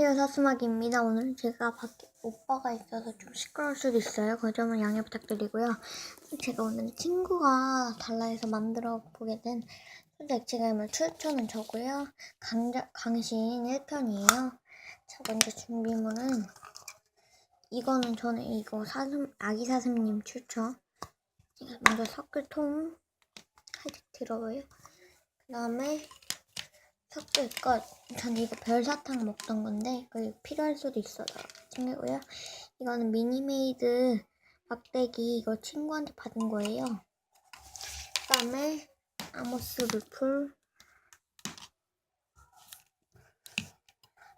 안녕하세요 사스마기입니다. 오늘 제가 밖에 오빠가 있어서 좀 시끄러울 수도 있어요. 그 점은 양해 부탁드리고요. 제가 오늘 친구가 달라 해서 만들어 보게 된 소주 액체감을 추천은 저고요. 강자, 강신 1편이에요. 자 먼저 준비물은 이거는 저는 이거 사슴 아기 사슴님 추천. 제가 먼저 섞을 통 살짝 들어요. 그 다음에 섞을 것. 저는 이거 별사탕 먹던 건데 이거 필요할 수도 있어서 챙기고요. 이거는 미니메이드 막대기 이거 친구한테 받은 거예요. 그다음에 아모스 루플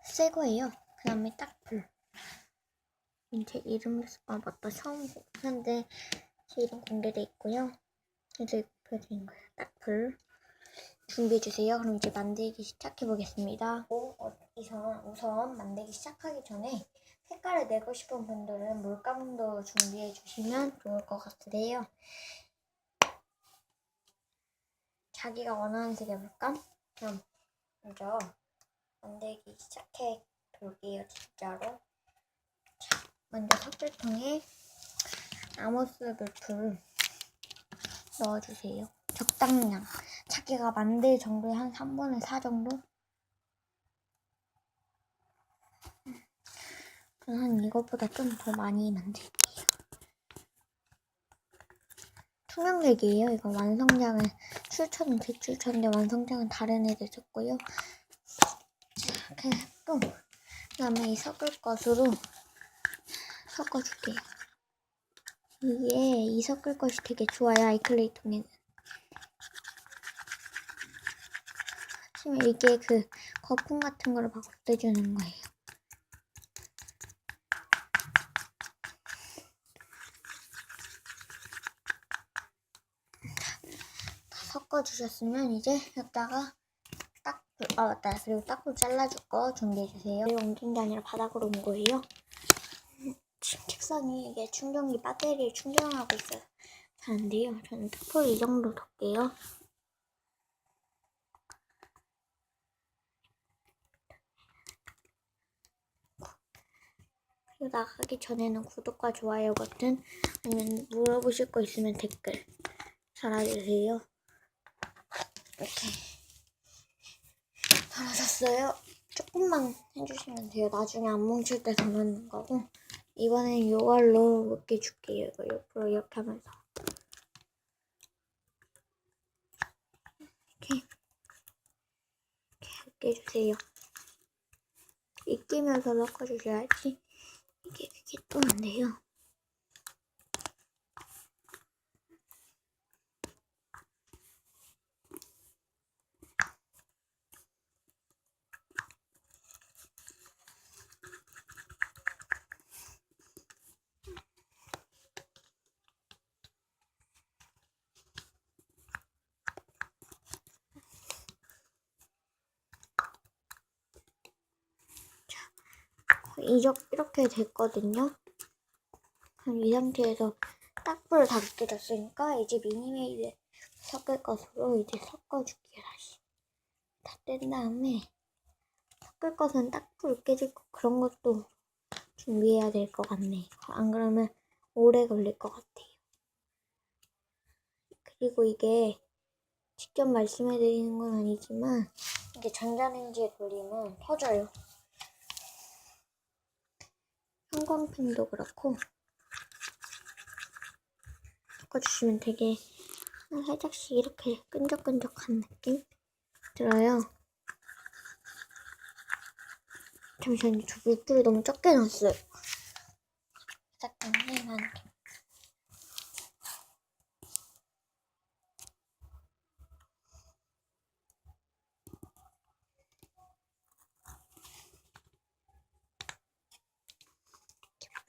새 거예요. 그다음에 딱풀. 제 이름 아 맞다 처음 보는데 제 이름 공개돼 있고요. 이제 그린 거예요. 딱풀. 준비해 주세요. 그럼 이제 만들기 시작해 보겠습니다. 우선 우선 만들기 시작하기 전에 색깔을 내고 싶은 분들은 물감도 준비해 주시면 좋을 것 같으세요. 자기가 원하는 색의 물감? 그럼 먼저 만들기 시작해 볼게요. 진짜로. 자, 먼저 섞을통에 아모스 물풀 넣어주세요. 적당량. 자기가 만들 정도에 한 3분의 4 정도? 저는 한 이것보다 좀 더 많이 만들게요. 투명색이에요. 이거 완성장은 출처는 제 출처인데 완성장은 다른 애들 썼고요. 자, 이렇게 했고 그 다음에 이 섞을 것으로 섞어줄게요. 이게 이 섞을 것이 되게 좋아요. 아이클레이 통에는. 하지만 이게 그 거품 같은 거를 막 없애주는 거예요. 다 섞어주셨으면 이제 여기다가 딱불, 아 맞다. 그리고 딱불 잘라줄 거 준비해주세요. 이거 옮긴 게 아니라 바닥으로 온 거예요. 지금 책상이 이게 충전기 배터리를 충전하고 있어요. 잘 안 돼요. 저는 딱불 이 정도 덮게요. 그리고 나가기 전에는 구독과 좋아요 버튼 아니면 물어보실 거 있으면 댓글 달아주세요. 이렇게 달아줬어요. 조금만 해주시면 돼요. 나중에 안 뭉칠 때더 넣는 거고 이번엔 이걸로 묶게 줄게요. 이거 옆으로 이렇게 하면서 이렇게 이렇게 묶게 해주세요. 익히면서 섞어주셔야지. 이게 그게 또 안 돼요. 이렇게 됐거든요. 그럼 이 상태에서 딱불을 다 끼졌으니까 이제 미니메이드 섞을 것으로 이제 섞어줄게요 다시. 다 뗀 다음에 섞을 것은 딱불 깨질 거 그런 것도 준비해야 될 것 같네. 안 그러면 오래 걸릴 것 같아요. 그리고 이게 직접 말씀해 드리는 건 아니지만 이게 전자레인지에 돌리면 터져요. 형광펜도 그렇고 섞어주시면 되게 살짝씩 이렇게 끈적끈적한 느낌 들어요. 잠시만요. 저 물불을 너무 적게 넣었어요. 잠깐만요.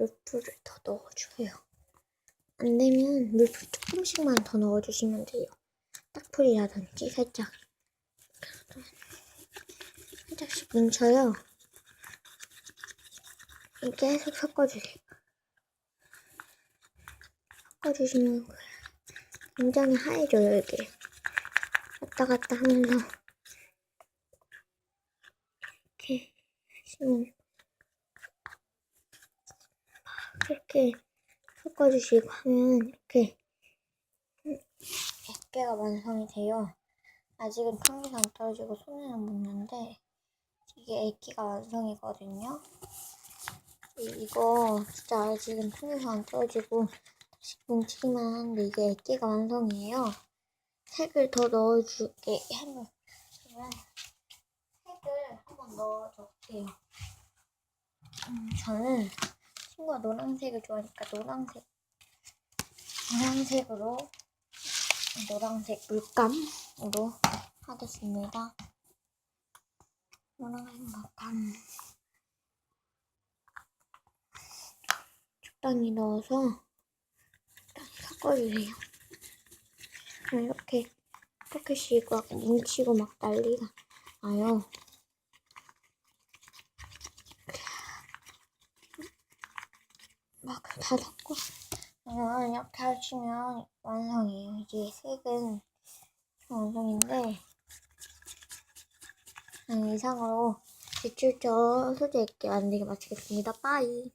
물풀을 더 넣어줘요. 안 되면 물풀 조금씩만 더 넣어주시면 돼요. 딱풀이라든지 살짝. 살짝씩 뭉쳐요. 계속 섞어주세요. 섞어주시면 굉장히 하얘져요, 이게. 왔다 갔다 하면서 이렇게 하시면 이렇게 섞어주시고 하면 이렇게 액계가 완성이 돼요. 아직은 통에서 안 떨어지고 손에는 묻는데 이게 액기가 완성이거든요. 이- 이거 진짜 아직은 통에서 안 떨어지고 다시 뭉치기만 하는데 이게 액기가 완성이에요. 색을 더 넣어줄게 하면 색을 한번 넣어줄게요. 음, 저는 친구가 노란색을 좋아하니까 노란색 노란색으로 노란색 물감으로 하겠습니다. 노란색 물감 적당히 넣어서 적당히 섞어주세요. 그럼 이렇게 포켓이고 막 뭉치고 막 난리가 나요. 막다 섞고 그러면 이렇게 하시면 완성이에요. 이제 색은 완성인데 음, 이상으로 제출처 소재 있게 만들기 마치겠습니다. 빠이.